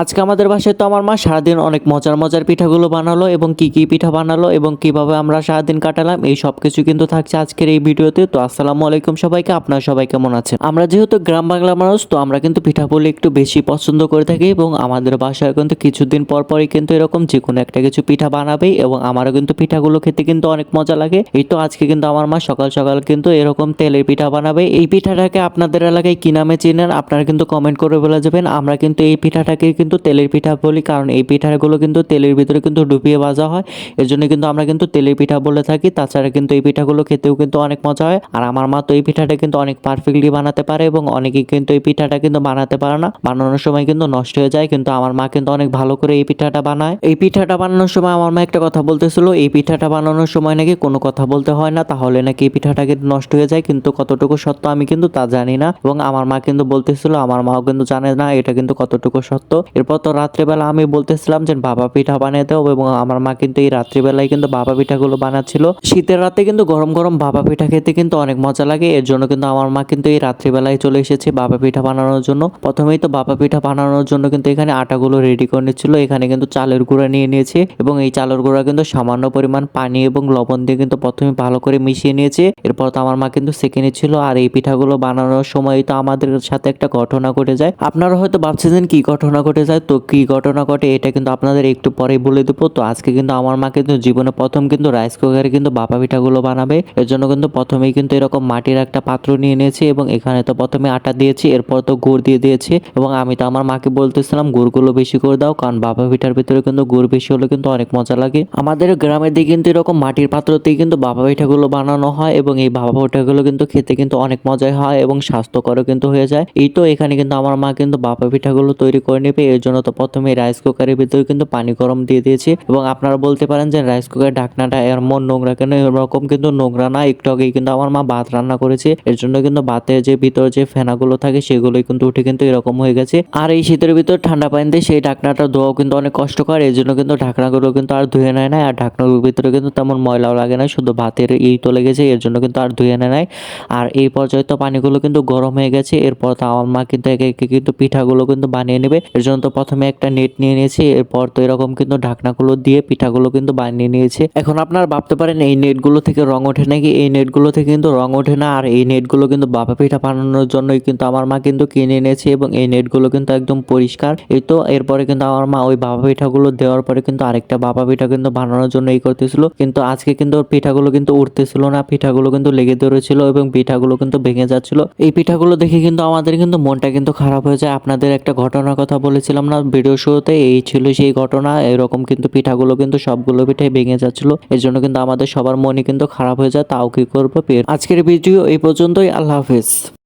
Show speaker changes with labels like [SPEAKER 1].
[SPEAKER 1] আজকে আমাদের বাসায় তো আমার মা সারাদিন অনেক মজার মজার পিঠাগুলো বানালো এবং কি কি পিঠা বানালো এবং কীভাবে আমরা সারাদিন কাটালাম, এই সব কিছু কিন্তু থাকছে আজকের এই ভিডিওতে। তো আসসালামু আলাইকুম সবাইকে, আপনারা সবাই কেমন আছেন? আমরা যেহেতু গ্রাম বাংলা মানুষ, তো আমরা কিন্তু পিঠা বলে একটু বেশি পছন্দ করে থাকি এবং আমাদের বাসায় কিন্তু কিছুদিন পর পরই কিন্তু এরকম যে কোনো একটা কিছু পিঠা বানাবেই এবং আমারও কিন্তু পিঠাগুলো খেতে কিন্তু অনেক মজা লাগে। এই তো আজকে কিন্তু আমার মা সকাল সকাল কিন্তু এরকম তেলের পিঠা বানাবে। এই পিঠাটাকে আপনাদের এলাকায় কি নামে চেনেন, আপনারা কিন্তু কমেন্ট করে বলে যাবেন। আমরা কিন্তু এই পিঠাটাকে কিন্তু তেলের পিঠা বলি, কারণ এই পিঠাগুলো কিন্তু তেলের ভিতরে কিন্তু ডুবিয়ে ভাজা হয়। এর জন্য কিন্তু আমরা কিন্তু তেলের পিঠা বলে থাকি। তাছাড়া কিন্তু এই পিঠাগুলো খেতেও কিন্তু অনেক মজা হয়। আর আমার মা তো এই পিঠাটা কিন্তু অনেক পারফেক্টলি বানাতে পারে এবং অনেকেই কিন্তু এই পিঠাটা কিন্তু বানাতে পারে না। বানানোর সময় কিন্তু নষ্ট হয়ে যায়, কিন্তু আমার মা কিন্তু অনেক ভালো করে এই পিঠাটা বানায়। এই পিঠাটা বানানোর সময় আমার মা একটা কথা বলতেছিল, এই পিঠাটা বানানোর সময় নাকি কোনো কথা বলতে হয় না, তাহলে নাকি এই পিঠাটা কিন্তু নষ্ট হয়ে যায়, কিন্তু কতটুকু সত্য আমি কিন্তু তা জানি না। এবং আমার মা কিন্তু বলতেছিল, আমার মাও কিন্তু জানে না, এটা কিন্তু কতটুকু সত্য। এরপর তো রাত্রিবেলা আমি বলতেছিলাম যে বাবা পিঠা বানিয়ে দাও এবং আমার মা কিন্তু এই রাত্রিবেলায় কিন্তু বাবা পিঠাগুলো বানাচ্ছিল। শীতের রাতে কিন্তু গরম গরম বাবা পিঠা খেতে কিন্তু অনেক মজা লাগে। এর জন্য কিন্তু আমার মা কিন্তু এই রাত্রিবেলায় চলে এসেছে বাবা পিঠা বানানোর জন্য। প্রথমেই তো বাবা পিঠা বানানোর জন্য কিন্তু এখানে আটাগুলো রেডি করে নিচ্ছিল। এখানে কিন্তু চালের গুঁড়া নিয়ে নিয়েছে এবং এই চালের গুঁড়া কিন্তু সামান্য পরিমাণ পানি এবং লবণ দিয়ে কিন্তু প্রথমে ভালো করে মিশিয়ে নিয়েছে। এরপর তো আমার মা কিন্তু সেঁকে নিচ্ছিল আর এই পিঠাগুলো বানানোর সময় তো আমাদের সাথে একটা ঘটনা ঘটে যায়। আপনারা হয়তো ভাবছিলেন কি ঘটনা ঘটে যায় তো কি ঘটনা ঘটে এটা কিন্তু আপনাদের একটু পরেই বলে দেবো। তো আজকে কিন্তু আমার মা কিন্তু জীবনে প্রথম কিন্তু রাইস কুকারে কিন্তু বাবা পিঠাগুলো বানাবে। এর জন্য কিন্তু প্রথমেই কিন্তু এরকম মাটির একটা পাত্র নিয়ে নিয়েছি এবং এখানে তো প্রথমে আটা দিয়েছি, এরপর তো গুড় দিয়ে দিয়েছি এবং আমি তো আমার মাকে বলতেছিলাম, গুড়গুলো বেশি করে দাও, কারণ বাবা পিঠার ভিতরে কিন্তু গুড় বেশি হলে কিন্তু অনেক মজা লাগে। আমাদের গ্রামের দিকে কিন্তু এরকম মাটির পাত্রতেই কিন্তু বাবা পিঠাগুলো বানানো হয় এবং এই বাবা পিঠাগুলো কিন্তু খেতে কিন্তু অনেক মজাই হয় এবং স্বাস্থ্যকরও কিন্তু হয়ে যায়। এই তো এখানে কিন্তু আমার মা কিন্তু বাবা পিঠাগুলো তৈরি করে নেবে এর জন্য তো প্রথমে রাইস কুকারের ভিতরে কিন্তু পানি গরম দিয়ে দিয়েছি এবং আপনারা বলতে পারেন যে রাইস কুকারের ঢাকনাটা এমন নোংরা কেন? এরকম কিন্তু নোংরা না। একটু আগেই কিন্তু আমার মা ভাত রান্না করেছে। এর জন্য কিন্তু ভাতের যে ভিতর যে ফেনাগুলো থাকে সেগুলোই কিন্তু উঠে কিন্তু এরকম হয়ে গেছে। আর এই শীতের ভিতর ঠান্ডা পানিতে সেই ঢাকনাটা ধোয়াও কিন্তু অনেক কষ্টকর। এর জন্য কিন্তু ঢাকনাগুলো কিন্তু আর ধুয়ে নেয় না আর ঢাকনাগুলোর ভিতরে কিন্তু তেমন ময়লাও লাগে না শুধু ভাতের এই তো লেগেছে, এর জন্য কিন্তু আর ধুয়ে নেয় নাই। আর এই পর্যায়ে তো পানিগুলো কিন্তু গরম হয়ে গেছে। এরপর তো আমার মা কিন্তু একে একে কিন্তু পিঠাগুলো কিন্তু বানিয়ে নেবে। এর জন্য তো প্রথমে একটা নেট নিয়ে নিয়েছি, এরপর তো এরকম কিন্তু ঢাকনাগুলো দিয়ে পিঠাগুলো কিন্তু বানিয়ে নিয়েছে। এখন আপনারা ভাবতে পারেন, এই নেটগুলো থেকে রং ওঠে নাকি? এই নেটগুলো থেকে কিন্তু রং ওঠে না, আর এই নেটগুলো কিন্তু বাবা পিঠা বানানোর জন্যই কিন্তু আমার মা কিন্তু কিনে এনেছে এবং এই নেটগুলো কিন্তু একদম পরিষ্কার। এই তো এরপরে কিন্তু আমার মা ওই বাবা পিঠাগুলো দেওয়ার পরে কিন্তু আরেকটা বাবা পিঠা কিন্তু বানানোর জন্য এই করতেছিল। কিন্তু আজকে কিন্তু পিঠাগুলো কিন্তু উঠতেছিল না, পিঠাগুলো কিন্তু লেগে ধরেছিল এবং পিঠাগুলো কিন্তু ভেঙে যাচ্ছিল। এই পিঠাগুলো দেখে কিন্তু আমাদের কিন্তু মনটা কিন্তু খারাপ হয়ে যায়। আপনাদের একটা ঘটনার কথা বলেছিলাম না ভিডিও শুরুতে, এই ছিল সেই ঘটনা, এরকম কিন্তু পিঠাগুলো কিন্তু সবগুলো পিঠাই ভেঙে যাচ্ছিল। এর জন্য কিন্তু আমাদের সবার মনে কিন্তু খারাপ হয়ে যায়, তাও কি করব? আজকের ভিডিও এই পর্যন্তই, আল্লাহ হাফেজ।